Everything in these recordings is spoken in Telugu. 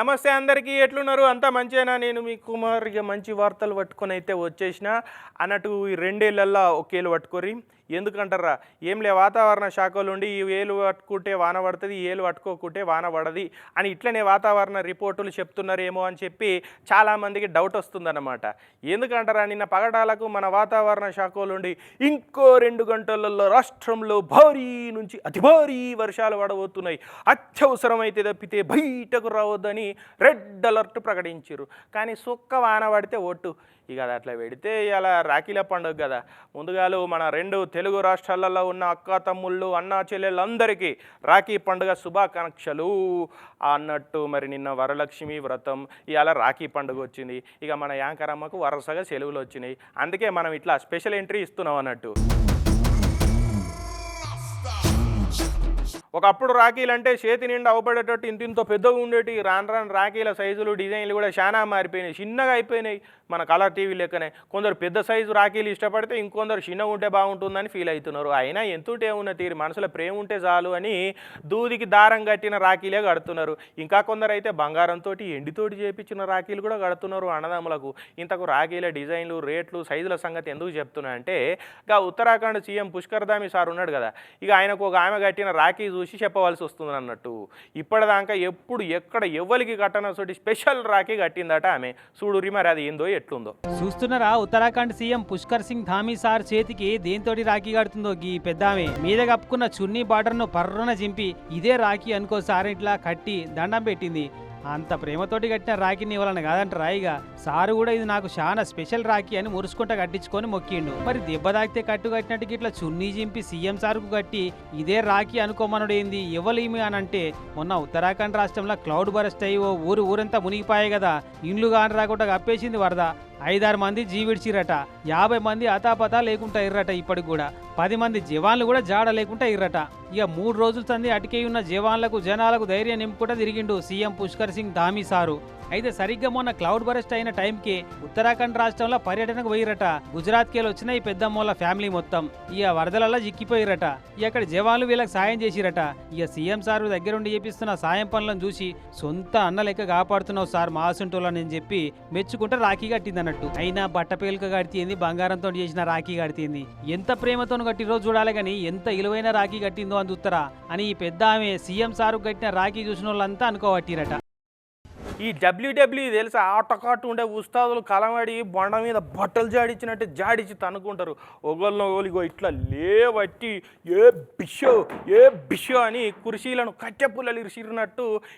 నమస్తే అందరికీ ఎట్లున్నారు? అంతా మంచిగా నేను మీ కుమార్ ఇక మంచి వార్తలు పట్టుకొని అయితే వచ్చేసిన. అన్నట్టు ఈ రెండేళ్ళల్లో ఒకేళ్ళు పట్టుకోరి ఎందుకంటారా? ఏం లే వాతావరణ శాఖలు ఉండి ఈ ఏలు పట్టుకుంటే వాన పడుతుంది ఈ ఏలు పట్టుకోకుంటే వాన పడది అని ఇట్లనే వాతావరణ రిపోర్టులు చెప్తున్నారేమో అని చెప్పి చాలామందికి డౌట్ వస్తుందన్నమాట. ఎందుకంటారా? నిన్న పగటాలకు మన వాతావరణ శాఖలు ఉండి ఇంకో రెండు గంటలలో రాష్ట్రంలో భారీ నుంచి అతి భారీ వర్షాలు పడబోతున్నాయి. అత్యవసరమైతే తప్పితే బయటకు రావద్దని రెడ్ అలర్ట్ ప్రకటించారు. కానీ సుక్క వాన పడితే ఒట్టు. ఇక అది అట్లా పెడితే ఇలా రాఖీల పండుగ కదా. ముందుగాలు మన రెండు తెలుగు రాష్ట్రాలలో ఉన్న అక్క తమ్ముళ్ళు అన్నా చెల్లెళ్ళందరికీ రాఖీ పండుగ శుభాకాంక్షలు అన్నట్టు మరి నిన్న వరలక్ష్మి వ్రతం ఇవాళ రాఖీ పండుగ వచ్చింది. ఇక మన యాంకరమ్మకు వరుసగా సెలవులు వచ్చినాయి. అందుకే మనం ఇట్లా స్పెషల్ ఎంట్రీ ఇస్తున్నాం అన్నట్టు. ఒకప్పుడు రాఖీలు అంటే చేతి నిండా అవపడేటట్టు ఇంత ఇంత పెద్దగా ఉండేటి రాను రాను రాఖీల సైజులు డిజైన్లు కూడా చాలా మారిపోయినాయి. చిన్నగా అయిపోయినాయి మన కలర్ టీవీ లెక్కనే. కొందరు పెద్ద సైజు రాఖీలు ఇష్టపడితే ఇంకొందరు చిన్నగా ఉంటే బాగుంటుందని ఫీల్ అవుతున్నారు. అయినా ఎంతుంటే ఉన్న తీరు మనసులో ప్రేమ ఉంటే చాలు అని దూదికి దారం కట్టిన రాఖీలే కడుతున్నారు. ఇంకా కొందరు అయితే బంగారంతో ఎండితోటి చేపించిన రాఖీలు కూడా కడుతున్నారు అన్నదమ్ములకు. ఇంతకు రాఖీల డిజైన్లు రేట్లు సైజుల సంగతి ఎందుకు చెప్తున్నా అంటే ఇక ఉత్తరాఖండ్ సీఎం పుష్కర్ దామి సార్ ఉన్నాడు కదా ఇక ఆయనకు ఒక ఆమె కట్టిన రాఖీ చూసి చెప్పవలసి వస్తుంది అన్నట్టు. ఇప్పటిదాకా ఎప్పుడు ఎక్కడ ఎవరికి కట్టనసోటి స్పెషల్ రాఖీ కట్టిందట ఆమె. చూడురి మరి అది ఏందో ఎట్లుందో. చూస్తున్నారా? ఉత్తరాఖండ్ సీఎం పుష్కర్ సింగ్ ధామీ సార్ చేతికి దేంతోటి రాఖీ కడుతుందో గీ పెద్దామె మీద కప్పుకున్న చున్నీ బార్డర్ను పర్రున చింపి ఇదే రాఖీ అనుకో సార్ ఇట్లా కట్టి దండం పెట్టింది. అంత ప్రేమతోటి కట్టిన రాఖీని ఇవ్వాలని కాదంట రాయిగా. సారు కూడా ఇది నాకు చాలా స్పెషల్ రాఖీ అని మురుసుకుంట కట్టించుకొని మొక్కిండు. మరి దెబ్బ తాకితే కట్టు కట్టినట్టు ఇట్లా చున్నీ చింపి సీఎం సార్కు కట్టి ఇదే రాఖీ అనుకోమనుడేంది ఇవ్వలేమి అని అంటే మొన్న ఉత్తరాఖండ్ రాష్ట్రంలో క్లౌడ్ బరస్ట్ అయ్యి ఓ ఊరు ఊరంతా మునిగిపోయాయి కదా. ఇండ్లు కాని రాకుండా కప్పేసింది వరద. ఐదారు మంది జీవిడ్చిరట. యాభై మంది అతాపతా లేకుండా ఇర్రట ఇప్పటికి కూడా. పది మంది జవాన్లు కూడా జాడ లేకుండా ఇర్రట. ఇక మూడు రోజుల సంది అటుకే ఉన్న జవాన్లకు జనాలకు ధైర్యం నింపుకుంటా తిరిగిండు సీఎం పుష్కర్ సింగ్ ధామీ సారు. అయితే సరిగ్గా మొన్న క్లౌడ్ బరెస్ట్ అయిన టైంకి ఉత్తరాఖండ్ రాష్ట్రంలో పర్యటనకు పోయిరట. గుజరాత్కి వెళ్ళి వచ్చిన ఈ పెద్దమ్మోళ్ళ ఫ్యామిలీ మొత్తం ఇక వరదలలో చిక్కిపోయిరట. ఇక అక్కడ జవాన్లు వీళ్ళకి సాయం చేసిరట. ఇక సీఎం సార్ దగ్గరుండి చేపిస్తున్న సాయం పనులను చూసి సొంత అన్న లెక్క కాపాడుతున్నావు సార్ మా అని చెప్పి మెచ్చుకుంటే రాఖీ కట్టింది అన్నట్టు అయినా బట్ట పేలిక కడితేంది బంగారంతో చేసిన రాఖీ కడితేంది. ఎంత ప్రేమతో కట్టిరో చూడాలి కానీ ఎంత ఇలువైన రాఖీ కట్టిందో అందుత్తరా అని ఈ పెద్ద ఆమె సీఎం సారు కట్టిన రాఖీ చూసిన వాళ్ళంతా అనుకోవట్టిరట ఈ డబ్ల్యూడబ్ల్యూ తెలుసా? ఆటకాటు ఉండే ఉస్తాదులు కలమడి బొండ మీద బట్టలు జాడించినట్టు జాడించి తనుకుంటారు ఒకళ్ళని ఒకలిగో ఇట్లా లేవట్టి ఏ బిషో ఏ బిషో అని కుర్చీలను కట్టె పుల్లలు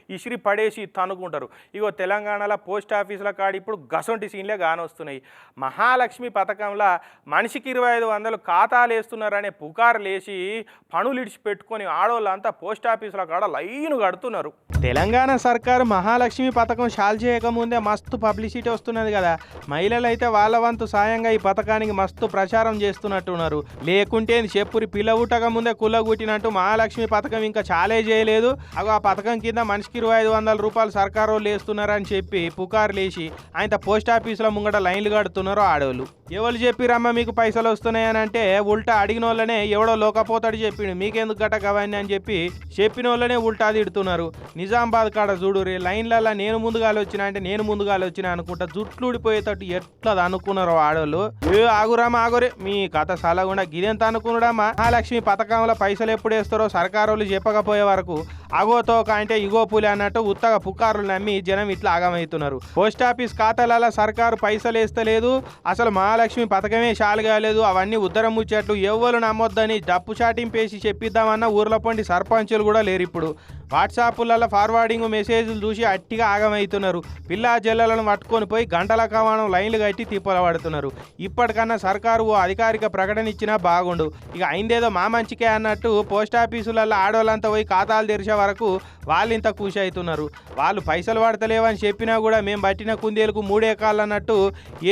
ఇసిరి పడేసి తనుకుంటారు ఇగో తెలంగాణలో పోస్ట్ ఆఫీసుల కాడ ఇప్పుడు గసొంటి సీన్లే కానొస్తున్నాయి మహాలక్ష్మి పథకంలో మనిషికి ఇరవై ఐదు వందలు ఖాతాలు వేస్తున్నారనే పుకారు లేచి పనులు ఇడిచిపెట్టుకొని ఆడవాళ్ళంతా పోస్ట్ ఆఫీసుల కాడ లైన్ కడుతున్నారు. తెలంగాణ సర్కారు మహాలక్ష్మి పథకం పథకం షాల్ చేయకముందే మస్తు పబ్లిసిటీ వస్తున్నది కదా. మహిళలు అయితే వాళ్ళ వంతు సాయంగా ఈ పథకానికి మస్తు ప్రచారం చేస్తున్నట్టున్నారు. లేకుంటే చెప్పురి పిల్లవుటక ముందే కుల్లగుట్టినట్టు మహాలక్ష్మి పథకం ఇంకా చాలే చేయలేదు. అగో ఆ పథకం కింద మనిషికి ఇరవై ఐదు వందల రూపాయలు సర్కారు వాళ్ళు వేస్తున్నారని చెప్పి పుకారు లేచి ఆయన పోస్ట్ ఆఫీసులో ముంగట లైన్లు కడుతున్నారు ఆడవాళ్ళు ఎవరు చెప్పిరమ్మ మీకు పైసలు వస్తున్నాయని అంటే ఉల్టా అడిగిన వాళ్ళనే ఎవడో లోకపోతాడు చెప్పిండు. మీకెందుకు గట గవన్నీ అని చెప్పి చెప్పిన వాళ్ళనే ఉల్టా తిడుతున్నారు. నిజామాబాద్ కాడ చూడు రే లైన్లలో నేను ముందుగా వచ్చిన అంటే నేను ముందుగాలు వచ్చిన అనుకుంటా జుట్లు ఊడిపోయేటట్టు ఎట్లా అనుకున్నారు ఆడవాళ్ళు ఏ ఆగురామా ఆగురే. మీ కథ సలగుండా. గిదెంత అనుకున్నాడమ్మా? మహాలక్ష్మి పథకంలో పైసలు ఎప్పుడు వేస్తారో సర్కారోళ్ళు చెప్పకపోయే వరకు అగోతో అంటే ఇగో పులి అన్నట్టు ఉత్తగా పుకారులు నమ్మి జనం ఇట్లా ఆగమవుతున్నారు. పోస్ట్ ఆఫీస్ ఖాతాలలో సర్కారు పైసలు వేస్తలేదు. అసలు మహాలక్ష్మి పథకమే షాలు కాలేదు. అవన్నీ ఉద్దరం ముచ్చట్లు ఎవ్వరు నమ్మొద్దని డప్పు చాటింపేసి చెప్పిద్దామన్న ఊర్ల పండి సర్పంచులు కూడా లేరు ఇప్పుడు వాట్సాప్లలో ఫార్వర్డింగ్ మెసేజ్లు చూసి అట్టిగా అవుతున్నారు పిల్లా జల్లలను పట్టుకొని పోయి గంటల కమానం లైన్లు కట్టి తిప్పల పడుతున్నారు. ఇప్పటికన్నా సర్కారు ఓ అధికారిక ప్రకటన ఇచ్చినా బాగుండు. ఇక అయిందేదో మా మంచికే అన్నట్టు పోస్ట్ ఆఫీసులలో ఆడవాళ్ళంతా పోయి ఖాతాలు తెరిచే వరకు వాళ్ళు ఇంత ఖుషి అవుతున్నారు వాళ్ళు పైసలు పడతలేవని చెప్పినా కూడా మేము పట్టిన కుందేలకు మూడే కాళ్ళు అన్నట్టు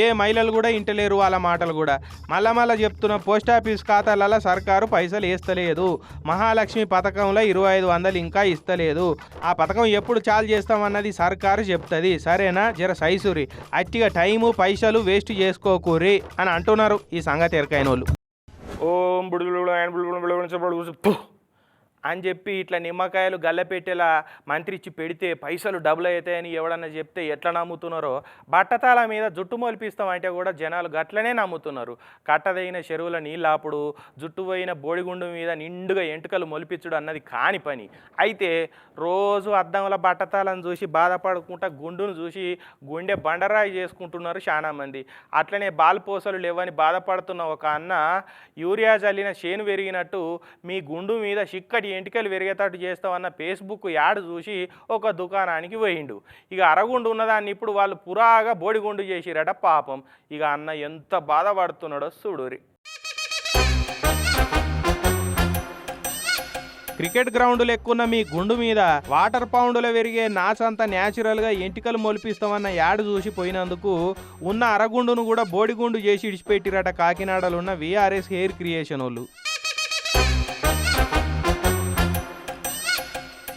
ఏ మహిళలు కూడా ఇంటలేరు వాళ్ళ మాటలు కూడా. మళ్ళా మళ్ళా చెప్తున్న పోస్ట్ ఆఫీస్ ఖాతాలలో సర్కారు పైసలు వేస్తలేదు మహాలక్ష్మి పథకంలో ఇరవై ఐదు వందలు ఇంకా ఇస్తలేదు. ఆ పథకం ఎప్పుడు చాలు చేస్తామన్నది సర్కారు చెప్తుంది. సరేనా? జర సైసురి. అట్టిగా టైము పైసలు వేస్ట్ చేసుకోకూరి అని అంటున్నారు ఈ సంగతి ఎరకైన వాళ్ళు ఓం బుడుగులు ఆయన బుడుగులు బుడుగులు అని చెప్పి ఇట్లా నిమ్మకాయలు గల్లపెట్టేలా మంత్రి ఇచ్చి పెడితే పైసలు డబుల్ అవుతాయని ఎవడన్నా చెప్తే ఎట్లా నమ్ముతున్నారో? బట్టతాల మీద జుట్టు మొలిపిస్తాం అంటే కూడా జనాలు గట్లనే నమ్ముతున్నారు. కట్టదైన చెరువుల నీళ్ళాపుడు జుట్టు పోయిన బోడిగుండు మీద నిండుగా ఎంటుకలు మొలిపించుడు అన్నది కాని పని. అయితే రోజు అద్దంల బట్టతాలను చూసి బాధపడుకుంటా గుండును చూసి గుండె బండరాయి చేసుకుంటున్నారు చాలా మంది. అట్లనే బాల్పోసలు లేవని బాధపడుతున్న ఒక అన్న యూరియా జల్లిన చేను పెరిగినట్టు మీ గుండు మీద చిక్కటి ఎంటికలు పెరిగేటట్టు చేస్తామన్న ఫేస్బుక్ యాడ్ చూసి ఒక దుకాణానికి పోయిండు. ఇక అరగుండు ఉన్నదాన్ని ఇప్పుడు వాళ్ళు పురాగా బోడిగుండు చేసిరట పాపం. ఇక అన్న ఎంత బాధపడుతున్నాడో చూడురి క్రికెట్ గ్రౌండ్లు ఎక్కున్న మీ గుండు మీద వాటర్ పౌండ్లో పెరిగే నాచంతా న్యాచురల్గా ఎంటికలు మొలిపిస్తామన్న యాడ్ చూసి పోయినందుకు ఉన్న అరగుండును కూడా బోడిగుండు చేసి ఇడిచిపెట్టిరట కాకినాడలో ఉన్న విఆర్ఎస్ హెయిర్ క్రియేషన్ వాళ్ళు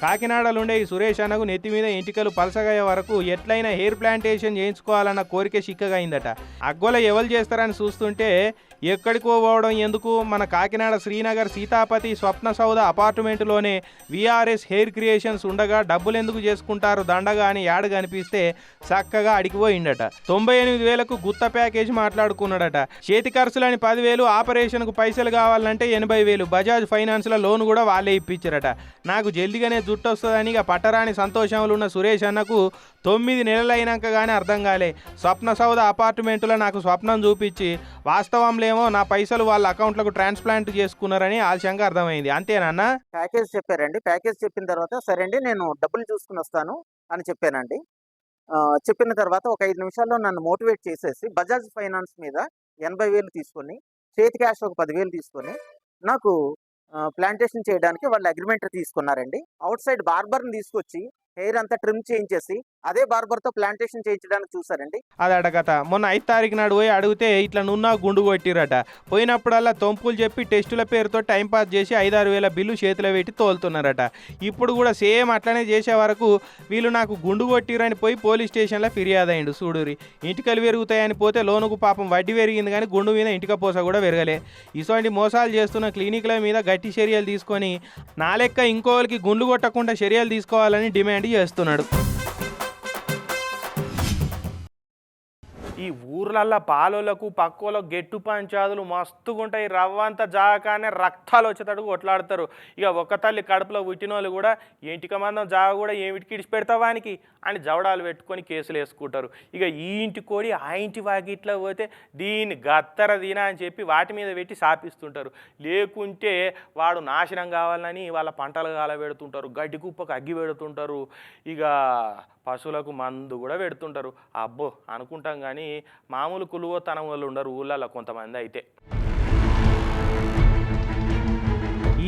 కాకినాడలో ఉండే ఈ సురేష్ అన్నకు నెత్తి మీద ఎంటికలు పలసగయ్యే వరకు ఎట్లయినా హెయిర్ ప్లాంటేషన్ చేయించుకోవాలన్న కోరిక చిక్కగా అయిందట అగ్గోల ఎవరు చేస్తారని చూస్తుంటే ఎక్కడికో పోవడం ఎందుకు? మన కాకినాడ శ్రీనగర్ సీతాపతి స్వప్న సౌధ అపార్ట్మెంట్లోనే విఆర్ఎస్ హెయిర్ క్రియేషన్స్ ఉండగా డబ్బులు ఎందుకు చేసుకుంటారు? దండగా అని యాడ్ కనిపిస్తే చక్కగా అడిగిపోయిండట తొంభై ఎనిమిది వేలకు గుత్త ప్యాకేజ్ మాట్లాడుకున్నాడట. చేతి ఖర్చులని పదివేలు ఆపరేషన్కు పైసలు కావాలంటే ఎనభై వేలు బజాజ్ ఫైనాన్స్లో లోన్ కూడా వాళ్ళే ఇప్పించారట. నాకు జల్దిగానే జుట్టు వస్తుందని ఇక పట్టరాని సంతోషంలో ఉన్న సురేష్ అన్నకు తొమ్మిది నెలలైనాక కానీ అర్థం కాలే. స్వప్న సౌధ అపార్ట్మెంట్లో నాకు స్వప్నం చూపించి వాస్తవంలేమో నా పైసలు వాళ్ళ అకౌంట్లకు ట్రాన్స్ప్లాంట్ చేసుకున్నారని ఆలస్యంగా అర్థమైంది. అంతేనన్నా ప్యాకేజ్ చెప్పారండి. ప్యాకేజ్ చెప్పిన తర్వాత సరే అండి నేను డబ్బులు చూసుకుని వస్తాను అని చెప్పానండి. చెప్పిన తర్వాత ఒక ఐదు నిమిషాల్లో నన్ను మోటివేట్ చేసేసి బజాజ్ ఫైనాన్స్ మీద ఎనభై వేలు తీసుకొని చేతి క్యాష్ ఒక పదివేలు తీసుకొని నాకు ప్లాంటేషన్ చేయడానికి వాళ్ళు అగ్రిమెంట్ తీసుకున్నారండి. అవుట్ సైడ్ బార్బర్ని తీసుకొచ్చి హెయిర్ అంతా ట్రిమ్ చేయించేసి అదే బార్బర్తో ప్లాంటేషన్ చేయించడానికి చూసారండి. అది అడగత. మొన్న ఐదు తారీఖు నాడు పోయి అడిగితే ఇట్లా నున్నా గుండు కొట్టిరట పోయినప్పుడల్లా తొంపులు చెప్పి టెస్టుల పేరుతో టైంపాస్ చేసి ఐదారు వేల బిల్లు చేతిలో పెట్టి తోలుతున్నారట. ఇప్పుడు కూడా సేమ్ అట్లనే చేసే వరకు వీళ్ళు నాకు గుండు కొట్టిరని పోయి పోలీస్ స్టేషన్లో ఫిర్యాదు అయ్యిండు చూడురి ఇంటికలు పెరుగుతాయని పోతే లోనుకు పాపం వడ్డీ పెరిగింది కానీ గుండు మీద ఇంటిక పోస కూడా పెరగలే. ఇటువంటి మోసాలు చేస్తున్న క్లినిక్ల మీద గట్టి చర్యలు తీసుకొని నా లెక్క ఇంకోళ్ళకి గుండు కొట్టకుండా చర్యలు తీసుకోవాలని డిమాండ్ చేస్తున్నాడు. ఈ ఊర్లల్లో పాలోలకు పక్కోలకు గెట్టు పంచాదులు మస్తుగుంటాయి. రవ్వంత జాగానే రక్తాలు వచ్చేటట్టు కొట్లాడతారు. ఇక ఒక్క తల్లి కడుపులో పుట్టినోళ్ళు కూడా ఇంటికి మందం జాగ కూడా ఏమిటికి ఇడిచి పెడతావానికి అని జవడాలు పెట్టుకొని కేసులు వేసుకుంటారు. ఇక ఈ ఇంటి కోడి ఆ ఇంటి వాకిట్లో పోతే దీన్ని గత్తర దీనా అని చెప్పి వాటి మీద పెట్టి సాపిస్తుంటారు. లేకుంటే వాడు నాశనం కావాలని వాళ్ళ పంటలు కాలబెడుతుంటారు. గడ్డి కుప్పకు అగ్గి పెడుతుంటారు. ఇక పశువులకు మందు కూడా పెడుతుంటారు. అబ్బో అనుకుంటాం కానీ మామూలు కులువో తనం వాళ్ళు ఉండరు ఊళ్ళల్లో కొంతమంది అయితే.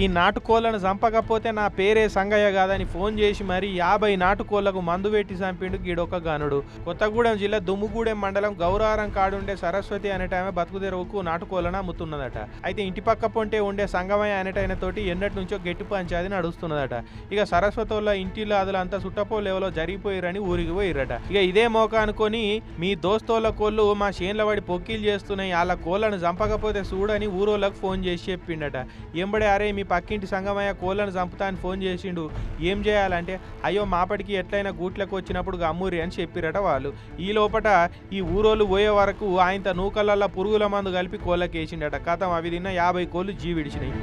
ఈ నాటుకోళ్ళను చంపకపోతే నా పేరే సంగయ్య కాదని ఫోన్ చేసి మరి యాభై నాటుకోళ్ళకు మందు పెట్టి చంపిండు గీడొక గానుడు. కొత్తగూడెం జిల్లా దుమ్ముగూడెం మండలం గౌరారం కాడుండే సరస్వతి అనేట ఆమె బతుకు తెరువుకు నాటుకోళ్ళను అమ్ముతున్నదట. అయితే ఇంటి పక్క పొంటే ఉండే సంగమయ్య అనేటైన తోటి ఎన్నటి నుంచో గట్టి పంచాది నడుస్తున్నదట. ఇక సరస్వతి వాళ్ళ ఇంటిలో అదులంతా సుట్టపో లెవెలో జరిగిపోయిరని ఊరికి పోయిరట ఇక ఇదే మోక అనుకొని మీ దోస్తోళ్ళ కోళ్ళు మా చేన్ల పడి పొక్కిలు చేస్తున్నాయి వాళ్ళ కోళ్ళను చంపకపోతే చూడని ఊరోళ్ళకు ఫోన్ చేసి చెప్పిండట. ఎంబడే అరే మీ పక్కింటి సంగమయ్య కోళ్ళను చంపుతా అని ఫోన్ చేసిండు. ఏం చేయాలంటే అయ్యో మాపటికి ఎట్లయినా గూట్లకు వచ్చినప్పుడు అమ్మూరి అని చెప్పిరట వాళ్ళు. ఈ లోపట ఈ ఊరోళ్ళు పోయే వరకు ఆయన నూకలల్లో పురుగుల మందు కలిపి కోళ్ళకి వేసిండట కథం అవి తిన్న యాభై కోళ్ళు జీవిడిచినాయి.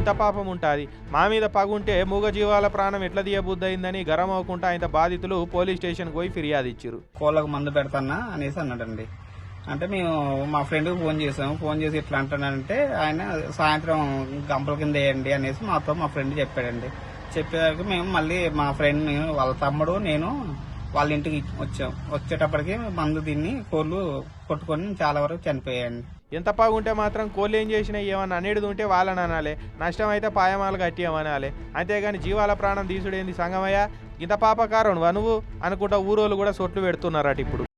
ఇంత పాపం ఉంటుంది. మా మీద పగుంటే మూగ జీవాల ప్రాణం ఎట్లా తీయబుద్ధి అయిందని గరం అవ్వకుండా ఆయన బాధితులు పోలీస్ స్టేషన్కి పోయి ఫిర్యాదు ఇచ్చారు కోళ్ళకు మందు పెడతానా అనేసి అన్నాడండి. అంటే మేము మా ఫ్రెండ్కి ఫోన్ చేసాము. ఫోన్ చేసి ఇట్లా అంటానంటే ఆయన సాయంత్రం గంపల కింద వేయండి అనేసి మాతో మా ఫ్రెండ్ చెప్పాడండి. చెప్పేదానికి మేము మళ్ళీ మా ఫ్రెండ్ వాళ్ళ తమ్ముడు నేను వాళ్ళ ఇంటికి వచ్చాం. వచ్చేటప్పటికి మందు తిని కోళ్ళు కొట్టుకొని చాలా వరకు చనిపోయాయండి. ఎంత పాగుంటే మాత్రం కోళ్ళు ఏం చేసినా ఏమన్నా అనేది ఉంటే వాళ్ళని అనాలి. నష్టం అయితే పాయమాలు కట్టియమనాలి. అంతేగాని జీవాల ప్రాణం తీసుడేంది సంగమయ్య? ఇంత పాపకారం నువ్వు? అనుకుంటా ఊరోళ్ళు కూడా సొట్లు పెడుతున్నారట ఇప్పుడు.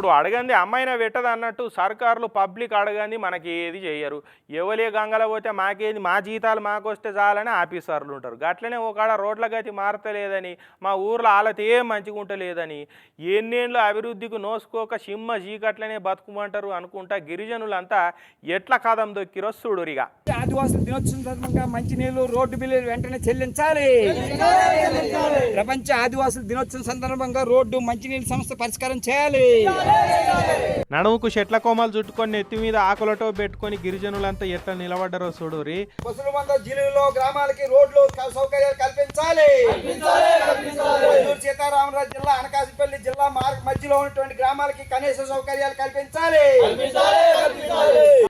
ఇప్పుడు అడగంది అమ్మాయినా పెట్టదు అన్నట్టు సర్కారులు పబ్లిక్ అడగంది మనకి ఏది చేయరు. ఎవలే గంగల పోతే మాకేది మా జీతాలు మాకు వస్తే చాలని ఆఫీసర్లు ఉంటారు. గట్లనే ఒకడ రోడ్ల గతి మారతలేదని మా ఊర్లో ఆలత ఏం మంచిగా ఉంటలేదని ఎన్నేళ్ళు అభివృద్ధికి నోసుకోక సిమ్మ చీకట్లనే బతుకుమంటారు అనుకుంటా గిరిజనులంతా ఎట్లా కదం దొక్కిరో చూడురిగా. ఆదివాసుల దినోత్సవం సందర్భంగా మంచినీళ్ళు రోడ్డు బిల్లులు వెంటనే చెల్లించాలి. ప్రపంచ ఆదివాసుల దినోత్సవం సందర్భంగా రోడ్డు మంచినీళ్ళ సమస్య పరిష్కారం చేయాలి. నడుముకు చెట్ల కొమ్మలు చుట్టుకొని నెత్తి మీద ఆకులటో పెట్టుకొని గిరిజనులంతా ఎట్లా నిలబడ్డారో చూడురి జిల్లులో గ్రామాలకి రోడ్లు సౌకర్యాలు కల్పించాలి. సీతారామరాజు జిల్లా అనకాసిపల్లి జిల్లా మార్గ మధ్యలో ఉన్నటువంటి గ్రామాలకి కనీస సౌకర్యాలు కల్పించాలి.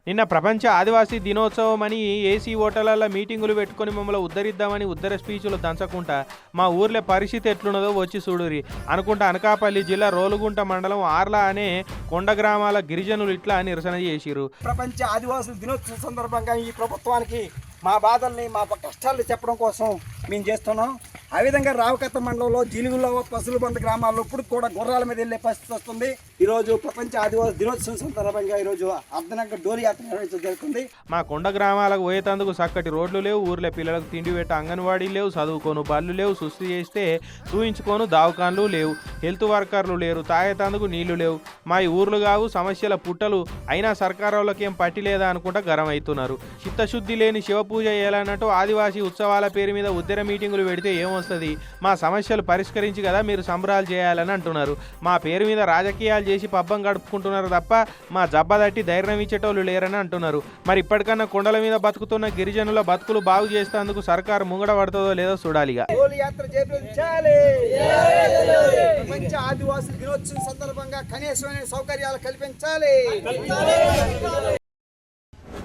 నిన్న ప్రపంచ ఆదివాసీ దినోత్సవం అని ఏసీ హోటళ్ళలో మీటింగులు పెట్టుకొని మమ్మల్ని ఉద్ధరిద్దామని ఉద్ధర స్పీచ్లు దంచకుండా మా ఊర్లో పరిస్థితి ఎట్లున్నదో వచ్చి చూడురి అనుకుంటా అనకాపల్లి జిల్లా రోలుగుంట మండలం ఆర్లా అనే కొండ గ్రామాల గిరిజనులు ఇట్లా నిరసన చేసిరు ప్రపంచ ఆదివాసుల దినోత్సవం సందర్భంగా ఈ ప్రభుత్వానికి మా బాధల్ని మా కష్టాలు చెప్పడం కోసం మేము చేస్తున్నాం. ఆ విధంగా రావకత్త మండలంలో జిలుగులో పసులు బంద గ్రామాల్లో ఇప్పుడు కూడా గుర్రాల మీద వెళ్ళే పరిస్థితి వస్తుంది. ఈరోజు ప్రపంచ ఆదివాసి దినోత్సవం సందర్భంగా ఈరోజు అర్ధనంగా డోరీ యాత్ర నిర్వహించడం జరుగుతుంది. మా కొండ గ్రామాలకు పోయేటందుకు చక్కటి రోడ్లు లేవు ఊర్లో పిల్లలకు తిండి పెట్ట అంగన్వాడీ లేవు చదువుకోను బళ్ళు లేవు సుస్థి చేస్తే చూయించుకోను దావకాన్లు లేవు హెల్త్ వర్కర్లు లేరు తాగేటందుకు నీళ్ళు లేవు. మా ఈ ఊర్లు కావు సమస్యల పుట్టలు అయినా సర్కారులకి ఏం పట్టి లేదా అనుకుంటా గరం అవుతున్నారు చిత్తశుద్ధి లేని శివపూజ చేయాలన్నట్టు ఆదివాసీ ఉత్సవాల పేరు మీద ఉద్దర మీటింగులు పెడితే ఏమో వస్తుంది. మా సమస్యలు పరిష్కరించి కదా మీరు సంబరాలు చేయాలని అంటున్నారు. మా పేరు మీద రాజకీయాలు చేసి పబ్బం గడుపుకుంటున్నారు తప్ప మా జబ్బ తట్టి ధైర్యం ఇచ్చేటోళ్ళు లేరని అంటున్నారు. మరి ఇప్పటికన్నా కొండల మీద బతుకుతున్న గిరిజనుల బతుకులు బాగు చేసేందుకు సర్కారు ముంగడ పడుతుందో లేదో చూడాలిగా ప్రపంచ ఆదివాసుల దినోత్సవం సందర్భంగా కనీసమైన సౌకర్యాలు కల్పించాలి.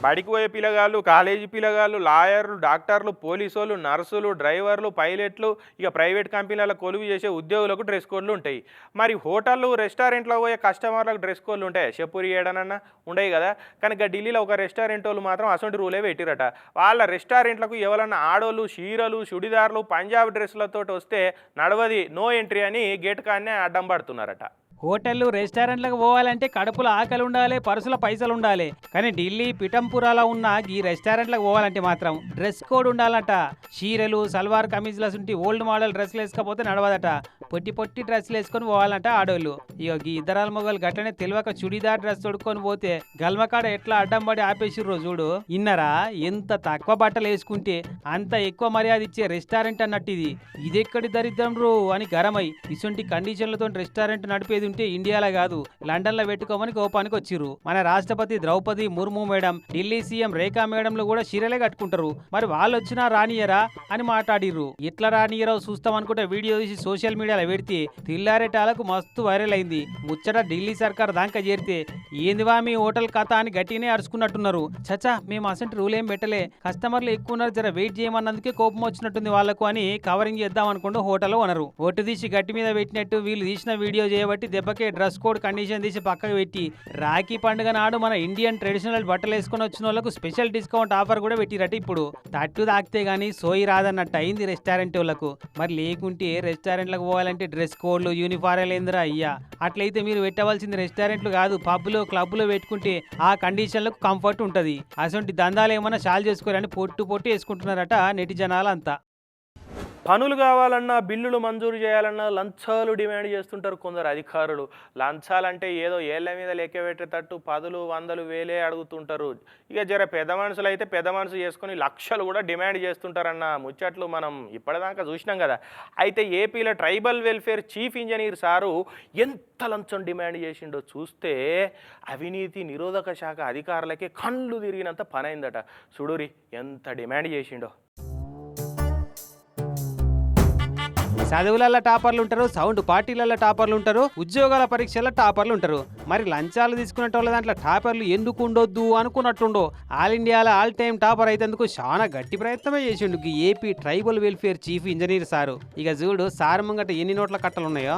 బడికి పోయే పిల్లగాళ్ళు కాలేజీ పిల్లగాళ్ళు లాయర్లు డాక్టర్లు పోలీసులు నర్సులు డ్రైవర్లు పైలట్లు ఇక ప్రైవేట్ కంపెనీల కొలువు చేసే ఉద్యోగులకు డ్రెస్ కోడ్లు ఉంటాయి. మరి హోటళ్ళు రెస్టారెంట్లో పోయే కస్టమర్లకు డ్రెస్ కోడ్లు ఉంటాయి? చెప్పురి ఏడనన్నా ఉండయి కదా? కానీ ఇక ఢిల్లీలో ఒక రెస్టారెంట్ వాళ్ళు మాత్రం అసొంటి రూలే పెట్టిరట. వాళ్ళ రెస్టారెంట్లకు ఎవరన్నా ఆడోళ్ళు చీరలు చుడిదార్లు పంజాబ్ డ్రెస్లతో వస్తే నడవది నో ఎంట్రీ అని గేట్ కాన్నే అడ్డం పడుతున్నారట. హోటళ్ళు రెస్టారెంట్లకు పోవాలంటే కడుపులో ఆకలి ఉండాలి పరుసుల పైసలు ఉండాలి. కానీ ఢిల్లీ పిఠంపురాలో ఉన్న ఈ రెస్టారెంట్లకు పోవాలంటే మాత్రం డ్రెస్ కోడ్ ఉండాలట. చీరలు సల్వార్ కమీజ్ల ఉంటే ఓల్డ్ మోడల్ డ్రెస్లు వేసుకపోతే నడవదట. పొట్టి పొట్టి డ్రెస్సులు వేసుకొని పోవాలంట ఆడోళ్ళు. ఇక ఈ ఇద్దరాల మొగలు గట్లనే తెలియక చుడిదార్ డ్రెస్ తొడుక్కొని పోతే గల్మకాడ ఎట్లా అడ్డం పడి ఆపేసిర్రో చూడు. ఇన్నరా? ఎంత తక్కువ బట్టలు వేసుకుంటే అంత ఎక్కువ మర్యాద ఇచ్చే రెస్టారెంట్ అన్నట్టు ఇది. ఇదెక్కడి దరిద్రం రో అని గరమై ఇటువంటి కండిషన్లతో రెస్టారెంట్ నడిపేది ఉంటే ఇండియాలో కాదు లండన్లో పెట్టుకోమని కోపానికి వచ్చిర్రు. మన రాష్ట్రపతి ద్రౌపది ముర్ము మేడం ఢిల్లీ సీఎం రేఖా మేడంలు కూడా చీరలే కట్టుకుంటారు. మరి వాళ్ళు వచ్చినా రానియరా అని మాట్లాడిర్రు. ఇట్లా రానియరావు చూస్తాం అనుకుంటే వీడియో తీసి సోషల్ మీడియాలో పెడితే తిల్లారేటాలకు మస్తు వైరల్ అయింది. ముచ్చట ఢిల్లీ సర్కార్ దాకా చేరితే ఏందివా మీ హోటల్ కథ అని గట్టినే అరుచుకున్నట్టున్నారు. చచా మేము అసంటి రూల్ ఏం పెట్టలే. కస్టమర్లు ఎక్కువ ఉన్నారు జర వెయిట్ చేయమన్నందుకే కోపం వచ్చినట్టుంది వాళ్ళకు అని కవరింగ్ చేద్దాం అనుకుంటూ హోటల్ ఓనరు ఒట్టు తీసి గట్టి మీద పెట్టినట్టు వీళ్ళు తీసిన వీడియో చేయబట్టి దెబ్బకే డ్రెస్ కోడ్ కండిషన్ తీసి పక్కకు పెట్టి రాఖీ పండుగ నాడు మన ఇండియన్ ట్రెడిషనల్ బట్టలు వేసుకొని వచ్చిన వాళ్ళకు స్పెషల్ డిస్కౌంట్ ఆఫర్ కూడా పెట్టిరట ఇప్పుడు. తట్టు తాకితే గానీ సోయి రాదన్నట్టు అయింది రెస్టారెంట్ వాళ్ళకు. మరి లేకుంటే రెస్టారెంట్లకు పోవాలంటే డ్రెస్ కోడ్లు యూనిఫారాలు ఏందిరా అయ్యా? అట్లయితే మీరు పెట్టవలసింది రెస్టారెంట్లు కాదు పబ్లో క్లబ్లో పెట్టుకుంటే ఆ కండిషన్లకు కంఫర్ట్ ఉంటుంది. అసలు దందాలు ఏమైనా షాల్ చేసుకోరని పొట్టు పొట్టు వేసుకుంటున్నారట నెటి జనాలంతా పనులు కావాలన్నా బిల్లులు మంజూరు చేయాలన్నా లంచాలు డిమాండ్ చేస్తుంటారు కొందరు అధికారులు. లంచాలంటే ఏదో ఏళ్ళ మీద లెక్క పెట్టేటట్టు పదులు వందలు వేలే అడుగుతుంటారు. ఇక జర పెద్ద మనుషులు అయితే పెద్ద మనుషులు చేసుకొని లక్షలు కూడా డిమాండ్ చేస్తుంటారన్న ముచ్చట్లు మనం ఇప్పటిదాకా చూసినాం కదా. అయితే ఏపీలో tribal welfare chief engineer sir ఎంత లంచం డిమాండ్ చేసిండో చూస్తే అవినీతి నిరోధక శాఖ అధికారులకే కళ్ళు తిరిగినంత పనైందట. చూడురి ఎంత డిమాండ్ చేసిండో. చదువులలో టాపర్లు ఉంటారు సౌండ్ పార్టీలలో టాపర్లు ఉంటారు ఉద్యోగాల పరీక్షల టాపర్లు ఉంటారు. మరి లంచాలు తీసుకునే వాళ్ళ దాంట్లో టాపర్లు ఎందుకు ఉండొద్దు అనుకున్నట్టుండో ఆల్ ఇండియాలో ఆల్ టైమ్ టాపర్ అయితేందుకు చాలా గట్టి ప్రయత్నమే చేసిండు AP tribal welfare chief engineer sir. ఇక చూడు సార్ ముంగట ఎన్ని నోట్ల కట్టలు ఉన్నాయో.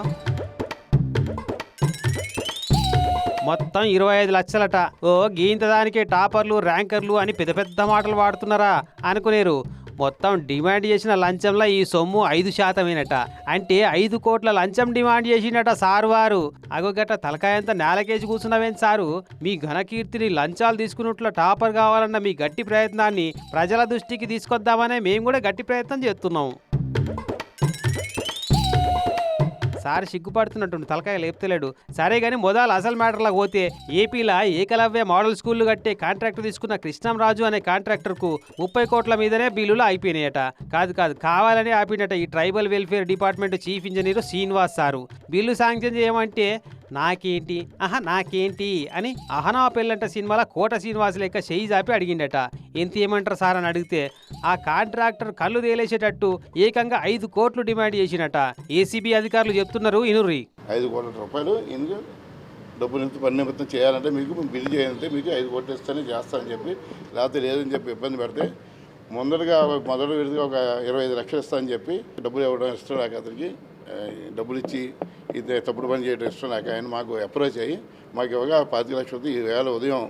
మొత్తం ఇరవై ఐదు లక్షలట. ఓ గీంత దానికే టాపర్లు ర్యాంకర్లు అని పెద్ద పెద్ద మాటలు వాడుతున్నారా అనుకునేరు. మొత్తం డిమాండ్ చేసిన లంచంలో ఈ సొమ్ము ఐదు శాతమేనట. అంటే ఐదు కోట్ల లంచం డిమాండ్ చేసినట సారు వారు. అగోగట్ట తలకాయంతా నేలకేసి కూర్చున్నవేం సారు? మీ ఘనకీర్తిని లంచాలు తీసుకున్నట్లు టాపర్ కావాలన్న మీ గట్టి ప్రయత్నాన్ని ప్రజల దృష్టికి తీసుకొద్దామనే మేము కూడా గట్టి ప్రయత్నం చేస్తున్నాం. సార్ సిగ్గుపడుతున్నట్టు తలకాయ లేపుతలేడు. సరే కానీ మొదలు అసలు మ్యాటర్లా పోతే ఏపీలో ఏకలవ్య మోడల్ స్కూళ్ళు కట్టే కాంట్రాక్ట్ తీసుకున్న కృష్ణంరాజు అనే కాంట్రాక్టర్కు ముప్పై కోట్ల మీదనే బిల్లులు అయిపోయినాయట. కాదు కాదు కావాలని ఆపినట ఈ tribal welfare department chief engineer Srinivas sir. Bill sanction చేయమంటే నాకేంటి? ఆహా నాకేంటి? అని అహనా పెళ్ళంట సినిమాలో కోట శ్రీనివాస్ లెక్క చెయ్యి చాపి అడిగిండట. ఎంత ఏమంటారు సార్ అని అడిగితే ఆ కాంట్రాక్టర్ కళ్ళు తేలేసేటట్టు ఏకంగా ఐదు కోట్లు డిమాండ్ చేసినట. ఏసీబీ అధికారులు చెప్తున్నారు ఇనుర్రి. ఐదు కోట్ల రూపాయలు ఎందుకు? డబ్బు నిమిత్తం పని నిమిత్తం చేయాలంటే మీకు మేము బిల్లు చేయాలంటే మీకు ఐదు కోట్లు ఇస్తానే చేస్తానని చెప్పి లేకపోతే లేదని చెప్పి ఇబ్బంది పెడితే ముందరగా మొదటి విడిగా ఒక ఇరవై ఐదు లక్షలు ఇస్తానని చెప్పి డబ్బులు ఇవ్వడం ఇష్టం నాకు అతనికి. డబ్బులు ఇచ్చి ఇది తప్పుడు పని చేయడం ఇష్టం నాకు ఆయన మాకు అప్రోచ్ అయ్యి మాకు ఇవ్వగా పాతిక లక్షలతో ఈ వేళ ఉదయం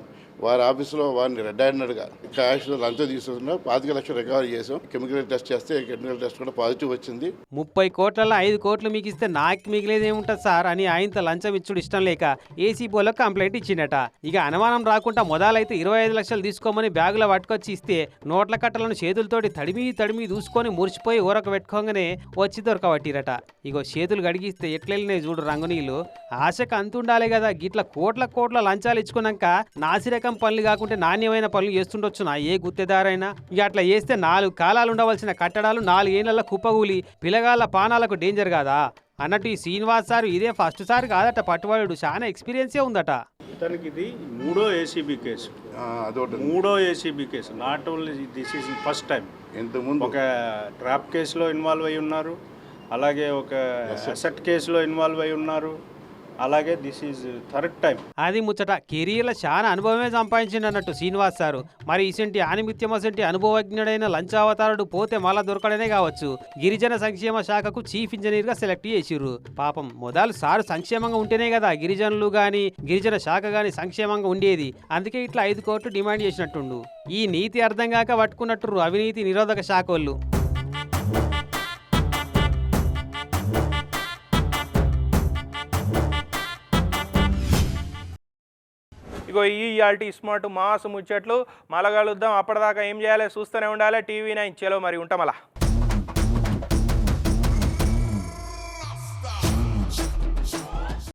వారి ఆఫీసులో వారిని రెడ్ హ్యాండెడ్గా క్యాష్ లంచం తీసుకున్నా. పాతిక లక్షలు రికవరీ చేసాం కెమికల్ టెస్ట్ చేస్తే కెమికల్ టెస్ట్ కూడా పాజిటివ్ వచ్చింది. ముప్పై కోట్లలో ఐదు కోట్లు మీకు ఇస్తే నాకు మిగిలేది ఉంటుంది సార్ అని ఆయనతో లంచం ఇచ్చుడు ఇష్టం లేక ఏసీబీలో కంప్లైంట్ ఇచ్చిండట. ఇక అనుమానం రాకుండా మొదలైతే ఇరవై ఐదు లక్షలు తీసుకోమని బ్యాగులో పట్టుకొచ్చి ఇస్తే నోట్ల కట్టలను చేతులతోటి తడిమి తడిమి దూసుకొని మురిసిపోయి ఊరక పెట్టుకోగానే వచ్చి దొరకబట్టిరట. ఇగో చేతులు గడిగిస్తే ఎట్లెళ్ళినాయి చూడు రంగునీళ్ళు. ఆశకు అంతుండాలి కదా. గిట్ల కోట్ల కోట్ల లంచాలు ఇచ్చుకున్నాక నాసిరకం పనులు కాకుంటే నాణ్యమైన పనులు చేస్తుండొచ్చు నా ఏ గుత్తేదారైనా. ఇక అట్లా చేస్తే నాలుగు కాలాలు ఉండవలసిన కట్టడాలు నాలుగేళ్ళ కుప్పగూలి పిలగాళ్ళ పానాలకు డేంజర్ కాదా? అన్నట్టు ఈ శ్రీనివాస్ సార్ ఇదే ఫస్ట్ సార్ కాదట పట్టువాడు చాలా ఎక్స్పీరియన్సే ఉందట. ఇతనికి ఇది మూడో ఏసీబీ కేసు. మూడో ACB case. Not only this is first time ఇంతకుముందు. ఒక ట్రాప్ కేసులో ఇన్వాల్వ్ అయి ఉన్నారు. అలాగే ఒక అసెట్ కేసులో ఇన్వాల్వ్ అయి ఉన్నారు. అలాగే దిస్ ఈజ్ థర్డ్ టైం అది ముచ్చట కెరీర్లో చాలా అనుభవమే సంపాదించిండు అన్నట్టు శ్రీనివాస్ సారు. మరి ఇసంటి ఆనిమిత్యం అసంటి అనుభవజ్ఞుడైన లంచావతారుడు పోతే మళ్ళా దొరకడనే కావచ్చు. గిరిజన సంక్షేమ శాఖకు చీఫ్ ఇంజనీర్గా సెలెక్ట్ చేసిర్రు. పాపం మొదలు సారు సంక్షేమంగా ఉంటేనే కదా గిరిజనులు గాని గిరిజన శాఖ గాని సంక్షేమంగా ఉండేది. అందుకే ఇట్లా ఐదు కోట్లు డిమాండ్ చేసినట్టుండు. ఈ నీతి అర్థం కాక పట్టుకున్నట్టు అవినీతి నిరోధక శాఖ వాళ్ళు. ఇగో ఈ ఇయాల్టి స్మార్ట్ మాస్ ముచ్చట్లు మలగలుద్దాం. అప్పటిదాకా ఏం చేయాలి? చూస్తూనే ఉండాలి. TV nine. చలో మరి ఉంటాం అలా.